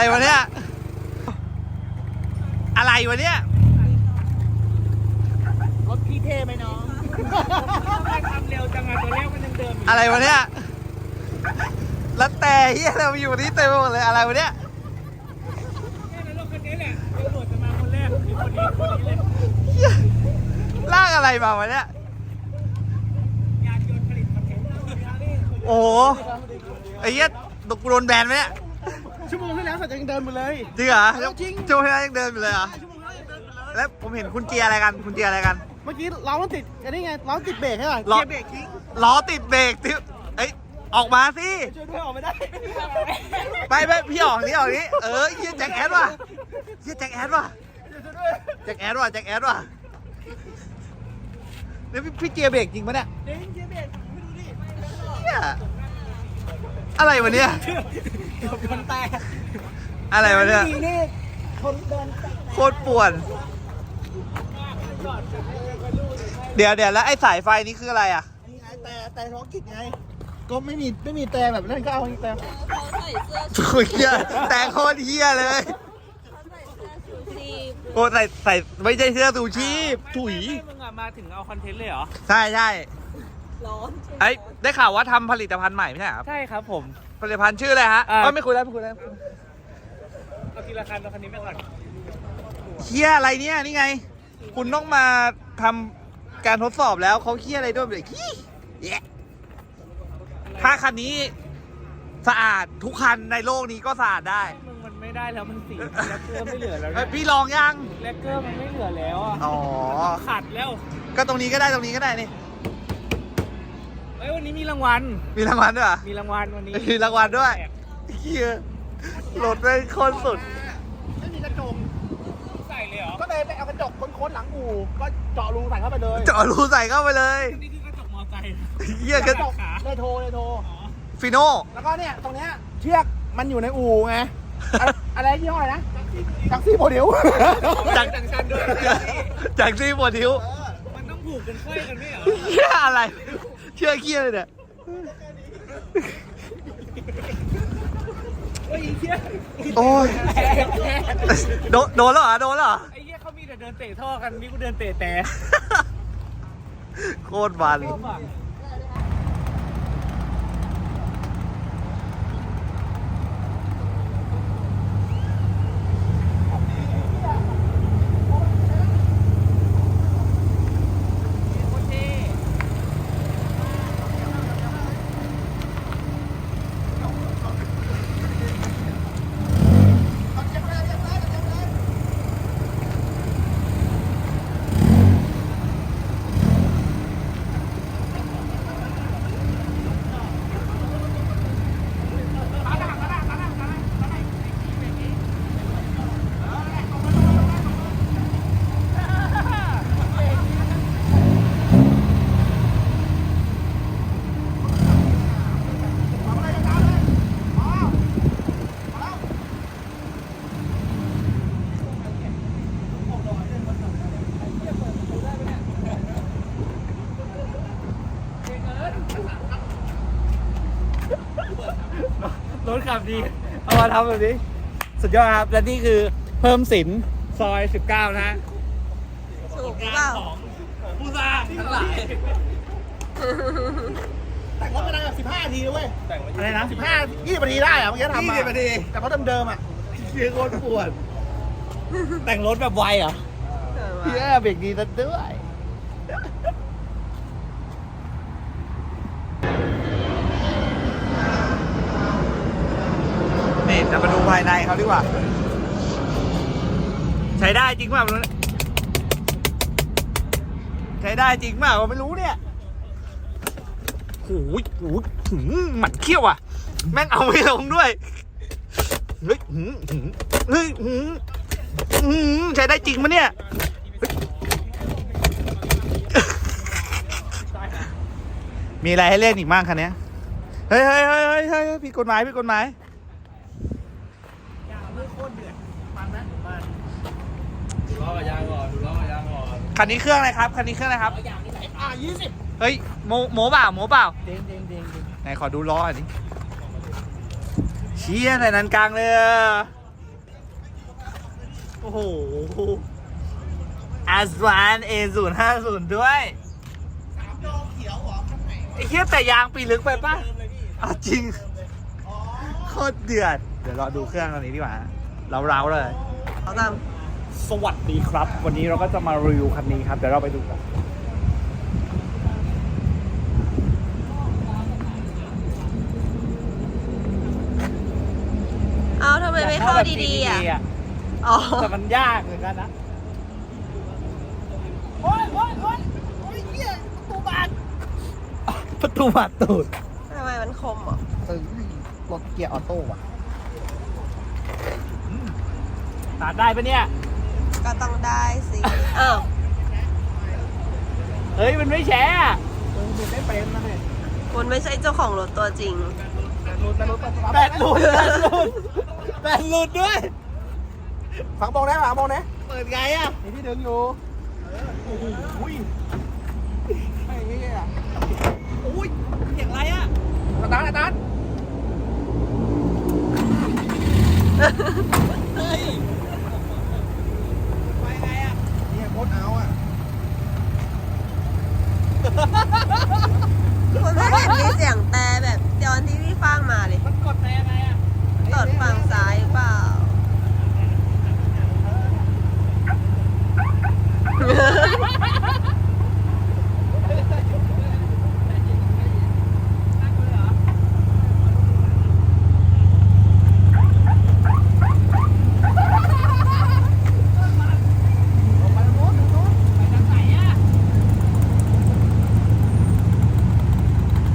อะไรวะเนี่ย รถพี่เท่ไหมน้องทำไมทำเร็วจังอะตัวแรกมันยังเดิมอยู่อะไรวะเนี่ย แล้วแต่เฮียอะไรมาอยู่นี่เต็มไปหมดเลยอะไรวะเนี่ย แค่ในรถคันนี้แหละตำรวจจะมาคนแรกคือคนนี้คนนี้เลยลากอะไรมาวะเนี่ย ยานยนต์ผลิตคอนเทนต์โอ้โหไอ้เหี้ยตกโดนแบนไหมเนี่ย ชั่วโมงที่แล้วสัตว์ยังเดินมาเลย จริงเหรอจริงช่วงที่แล้วยังเดินอยู่เลยเหรอชั่วโมงที่แล้วยังเดินมาเลย แล้วผมเห็นคุณเจียร์อะไรกันคุณเจียร์อะไรกัน เมื่อกี้เรามันติดอันนี้ไงเราติดเบรกใช่ไหมล้อ เกียร์เบรกทิ้งล้อติดเบรกที่เอ้ยออกมาสิช่วยด้วยออกไม่ได้ไปไปพี่ออกนี่ออกนี่เออเฮียแจ็คแอดว่ะเฮียแจ็คแอดว่ะช่วยด้วยแจ็คแอดว่ะแจ็คแอดว่ะแล้วพี่พี่เจียร์เบรกจริงปะเนี่ยเด้งเกียร์เบรกไม่ดูดิเหี้ย อะไรวะเนี่ยเกือบโดนแตกอะไรวะเนี่ยนี่นี่คนเดินแตกโคตรป่วน เดี๋ยวเดี๋ยวแล้วไอ้สายไฟนี่คืออะไรอะนี่ไงแต่แต่ท้องกิจไง ก็ไม่มีไม่มีแต่แบบนั้นก็เอาแต่เขาใส่เสื้อโอ้ยเฮียแต่งโคตรเฮียเลยเขาใส่เสื้อชูชีพโอ้ใส่ใส่ไม่ใช่เสื้อสูชีพถุย มึงอะมาถึงเอาคอนเทนต์เลยเหรอ ใช่ใช่ ร้อนใช่ไหมไอ้ยได้ข่าวว่าทำผลิตภัณฑ์ใหม่ไม่ใช่เหรอครับ ใช่ครับผม ผลิตภัณฑ์ชื่ออะไรฮะอ่า เอ้ยไม่คุยแล้วไม่คุยแล้วเอาทีละคันเอาคันนี้ไปก่อนเฮียอะไรเนี่ยนี่ไง คุณต้องมาทำการทดสอบแล้วเขาเฮียอะไรด้วยแบบขี้แยะถ้าคันนี้สะอาดทุกคันในโลกนี้ก็สะอาดได้มึงมันไม่ได้แล้วมันสีแลกเกอร์ไม่เหลือแล้วเอ้ยนะพี่ลองยัง แลกเกอร์มันไม่เหลือแล้วอะอ๋อ ขาดแล้วก็ตรงนี้ก็ได้ตรงนี้ก็ได้นี่ เอ้ยวันนี้มีรางวัล มีรางวัลด้วยเหรอมีรางวัลวันนี้มีรางวัลด้วยเฮียรถเป็นคนสุด ไม่มีกระจกใส่เลยเหรอ ก็เลยไปเอากระจกค้นๆหลังอู่ก็เจาะรูใส่เข้าไปเลยเจาะรูใส่เข้าไปเลยนี่คือกระจกมอไซค์เฮียกก็ระจกเลยโทรเลยโทรฟิโน่แล้วก็เนี่ยตรงเนี้ยเชือกมันอยู่ในอู่ไงอะอะไรยี่ห้ออะไรนะจักซี่โมเดลจากจังชันด้วยจากซีบอทิวมันต้องผูกกันค่อยกันไม่เหรอเฮียอะไร เชื่อเฮียเลยเนี่ยเฮ้ยไอ้เหี้ยโอ้ยโดนโดนแล้วเหรอโดนแล้วเหรอไอ้เหี้ยเขามีแต่เดินเตะท่อกันนี่กูเดินเตะแต่โคตรมันชอบอะ รถขับดี เอามาทำแบบนี้ สุดยอดครับ และนี่คือเพิ่มสินซอย 19 นะฮะถูกหรือเปล่าของผู้สร้างทั้งหลาย แต่งรถมาได้แบบ15นาทีเว้ยอะไรนะ 15 20นาทีได้อะเมื่อกี้ทำมา20นาที แต่เพราะเดิมๆอะเฮียโคตรปวด แต่งรถแบบไวเหรอเฮียเบรกดีซะด้วยนี่จะมาดู ภายในเขาดีกว่า ใช้ได้จริงเปล่าไม่รู้เนี่ยใช้ได้จริงเปล่าไม่รู้เนี่ยโอ้ยโอ้ยหืมหมัดเขี้ยวอะ แม่งเอาไม่ลงด้วย เฮ้ยหืมหืมเฮ้ยหืมหืมใช้ได้จริงมะเนี่ยมีอะไรให้เล่นอีกบ้างคันเนี้ยเฮ้ยเฮ้ยเฮ้ยเฮ้ยผิดกฎหมายผิดกฎหมายางมือโคตรเดือดฟังนะมา ดูล้อกับยางก่อนดูล้อกับยางก่อน คันนี้เครื่องอะไรครับ คันนี้เครื่องอะไรครับยางนี่ไหนอะ20เฮ้ยโมโมเปล่าโมเปล่าเด้งเด้งเด้งเด้งไหนขอดูล้อหน่อยดิเชี่ยไหนนันกลางเลยอะโอ้โหอาสวานเอศูนย์ห้าศูนย์ด้วยไอ้เหี้ยแต่ยางปีลึกไปป่ะอะจริงโคตรเดือด เดี๋ยวรอดูเครื่องตอนนี้ดีกว่า เราๆเลยเขาตาม สวัสดีครับ วันนี้เราก็จะมารีวิวคันนี้ครับ เดี๋ยวเราไปดูกันเอาทำไมไม่เข้าดีๆอะอ๋อ แต่มันยากเหมือนกันนะ โอ้ยโอ้ยโอ้ยโอ้ยเหี้ยประตูบาดประตูบาดตูดทำไมมันคมอะตึงรถเกียร์ออโต้ว่ะ ตัดได้ปะเนี่ย ก็ต้องได้สิ อ้าวเฮ้ย มันไม่แชร์อะเออมันไม่เป็นนะเนี่ยคุณไม่ใช่เจ้าของรถตัวจริงแบตหลุดแบตหลุดแบตหลุดด้วย ฝังบองนะฝังบองนะเปิดไงอะนี่ที่ดึงอยู่โอ้โหไม่เงี้ยอุ้ยเสียงอะไรอะสตาร์ทสตาร์ท เฮ้ย ไปไงอะ เนี่ยโคตรเอาอะ คุณไม่เห็นมีเสียงแต่แบบตอนที่พี่ฟ้างมาเลย มันกดไปยังไงอะ ตอดฝั่งซ้ายเปล่า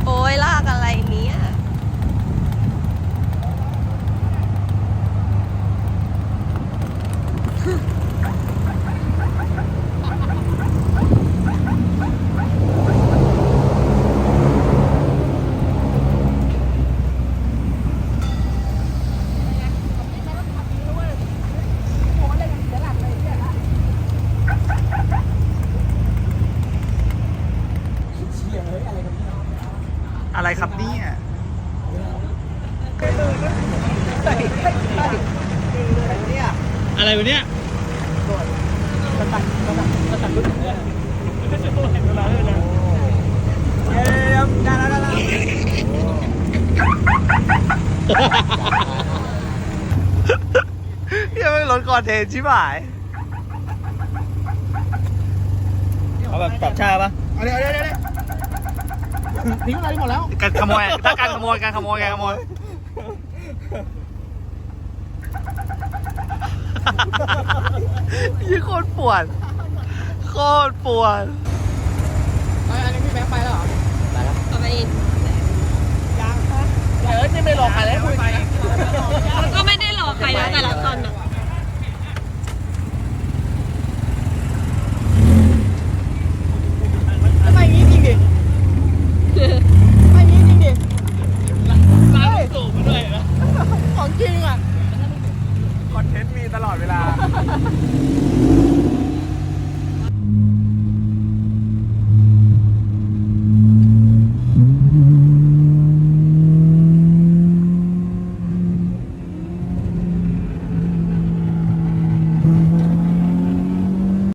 โอ้ยลากอะไรเนี้ย อะไรครับเนี่ยอะไรวะเนี่ยเอ้ยได้แล้วได้แล้วเฮียไม่รถก่อนเทนชิบหายเอาแบบปรับชาปะเอาเดี๋ยวเดี๋ยวเดี๋ยว ทิ้งอะไรหมดแล้ว การขโมยถ้าการขโมยการขโมยการขโมยยี่โคตรปวด โคตรปวดอันนี้พี่แบงค์ไปแล้วเหรอเอาไปอีกเดี๋ยวนี่ไม่รอใครแล้วคุยไปก็ไม่